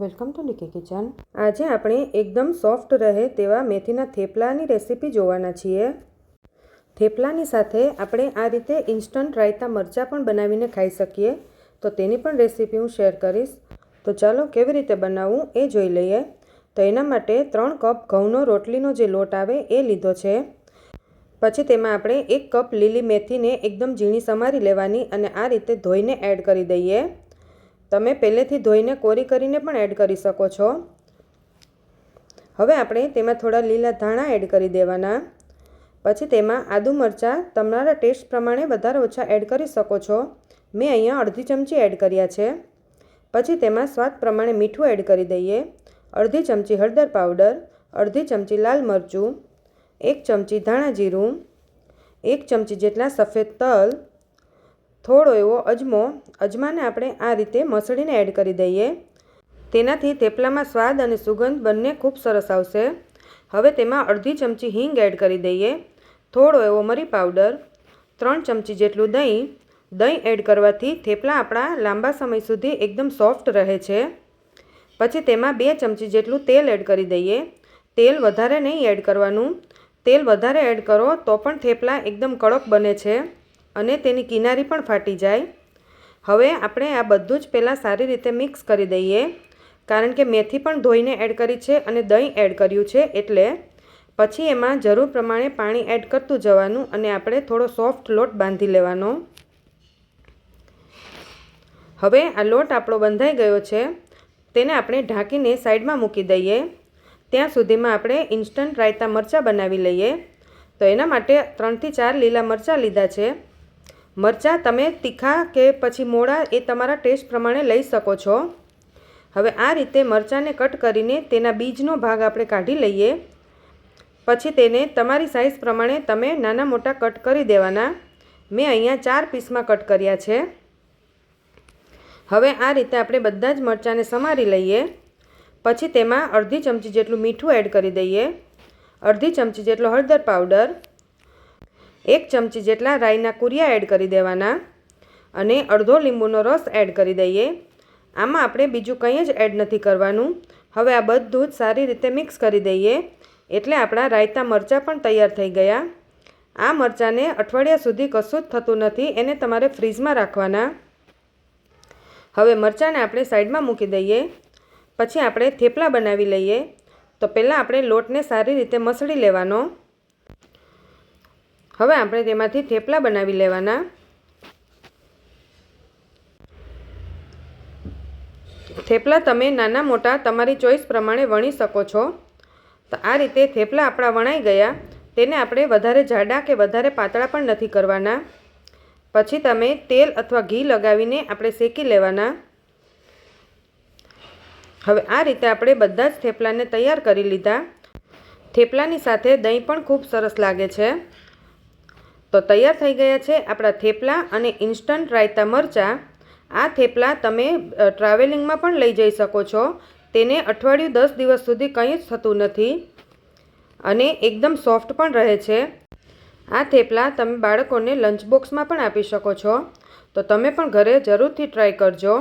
Welcome to Niki kitchen. આજે આપણે એકદમ સોફ્ટ રહે તેવા મેથીના થેપલાની રેસીપી જોવાના છીએ. થેપલાની સાથે આપણે આ રીતે ઇન્સ્ટન્ટ રાયતા મરચાં પણ બનાવીને ખાઈ શકીએ. તો તેની પણ રેસીપી હું શેર કરીશ. તો ચાલો કેવી રીતે બનાવવું એ જોઈ લઈએ. તો એના માટે ત્રણ કપ ઘઉંનો રોટલીનો જે લોટ આવે એ લીધો છે. પછી તેમાં આપણે એક કપ લીલી મેથીને એકદમ ઝીણી સમારી લેવાની અને આ રીતે ધોઈને એડ કરી દઈએ. તમે પહેલેથી ધોઈને કોરી કરીને પણ એડ કરી શકો છો. હવે આપણે તેમાં થોડા લીલા ધાણા એડ કરી દેવાના. પછી તેમાં આદુ મરચાં તમારા ટેસ્ટ પ્રમાણે વધારે ઓછા એડ કરી શકો છો. મેં અહીંયા અડધી ચમચી એડ કર્યા છે. પછી તેમાં સ્વાદ પ્રમાણે મીઠું એડ કરી દઈએ. અડધી ચમચી હળદર પાવડર, અડધી ચમચી લાલ મરચું, એક ચમચી ધાણા જીરું, એક ચમચી જેટલા સફેદ તલ થોડો એવો અજમો, અજમાને આપણે આ રીતે મસળીને એડ કરી દઈએ. તેનાથી થેપલામાં સ્વાદ અને સુગંધ બંને ખૂબ સરસ આવશે. હવે તેમાં અડધી ચમચી હિંગ એડ કરી દઈએ. થોડો એવો મરી પાવડર ત્રણ ચમચી જેટલું દહીં. દહીં એડ કરવાથી થેપલા આપણા લાંબા સમય સુધી એકદમ સોફ્ટ રહે છે. પછી તેમાં બે ચમચી જેટલું તેલ એડ કરી દઈએ. તેલ વધારે નહીં એડ કરવાનું. તેલ વધારે એડ કરો તો પણ થેપલા એકદમ કડક બને છે. અને તેની કિનારી પણ ફાટી જાય. હવે આપણે આ બધું જ પહેલાં સારી રીતે મિક્સ કરી દઈએ. કારણ કે મેથી પણ ધોઈને એડ કરી છે અને દહીં એડ કર્યું છે એટલે પછી એમાં જરૂર પ્રમાણે પાણી એડ કરતું જવાનું અને આપણે થોડો સોફ્ટ લોટ બાંધી લેવાનો. હવે આ લોટ આપણો બંધાઈ ગયો છે. તેને આપણે ઢાંકીને સાઈડમાં મૂકી દઈએ. ત્યાં સુધીમાં આપણે ઇન્સ્ટન્ટ રાયતા મરચાં બનાવી લઈએ. તો એના માટે ત્રણથી ચાર લીલા મરચાં લીધા છે. મરચાં તમે તીખા કે પછી મોડા એ તમારા ટેસ્ટ પ્રમાણે લઈ શકો છો. હવે આ રીતે મરચાંને કટ કરીને તેના બીજનો ભાગ આપણે કાઢી લઈએ. પછી તેને તમારી સાઇઝ પ્રમાણે તમે નાના મોટા કટ કરી દેવાના. મેં અહીંયા ચાર પીસમાં કટ કર્યા છે. હવે આ રીતે આપણે બધા જ મરચાંને સમારી લઈએ. પછી તેમાં અડધી ચમચી જેટલું મીઠું એડ કરી દઈએ. અડધી ચમચી જેટલો હળદર પાવડર. એક ચમચી જેટલા રાઈના કુરિયા એડ કરી દેવાના અને અડધો લીંબુનો રસ એડ કરી દઈએ. આમાં આપણે બીજું કંઈ જ એડ નથી કરવાનું. હવે આ બધું જ સારી રીતે મિક્સ કરી દઈએ. એટલે આપણા રાયતા મરચાં પણ તૈયાર થઈ ગયા. આ મરચાંને અઠવાડિયા સુધી કશું જ થતું નથી. એને તમારે ફ્રીજમાં રાખવાના. હવે મરચાંને આપણે સાઈડમાં મૂકી દઈએ. પછી આપણે થેપલા બનાવી લઈએ. તો પહેલાં આપણે લોટને સારી રીતે મસળી લેવાનો. હવે આપણે તેમાંથી થેપલા બનાવી લેવાના. થેપલા તમે નાના મોટા તમારી ચોઈસ પ્રમાણે વણી શકો છો. તો આ રીતે થેપલા આપણા વણાઈ ગયા. તેને આપણે વધારે જાડા કે વધારે પાતળા પણ નથી કરવાના. પછી તમે તેલ અથવા ઘી લગાવીને આપણે શેકી લેવાના. હવે આ રીતે આપણે બધા જ થેપલાને તૈયાર કરી લીધા. થેપલાની સાથે દહીં પણ ખૂબ સરસ લાગે છે. તો તૈયાર થઈ ગયા છે આપણા થેપલા અને ઇન્સ્ટન્ટ રાયતા મરચાં. આ થેપલા તમે ટ્રાવેલિંગમાં પણ લઈ જઈ શકો છો. તેને અઠવાડિયું દસ દિવસ સુધી કંઈ જ થતું નથી અને એકદમ સોફ્ટ પણ રહે છે. આ થેપલા તમે બાળકોને લંચ બોક્સમાં પણ આપી શકો છો. તો તમે પણ ઘરે જરૂરથી ટ્રાય કરજો.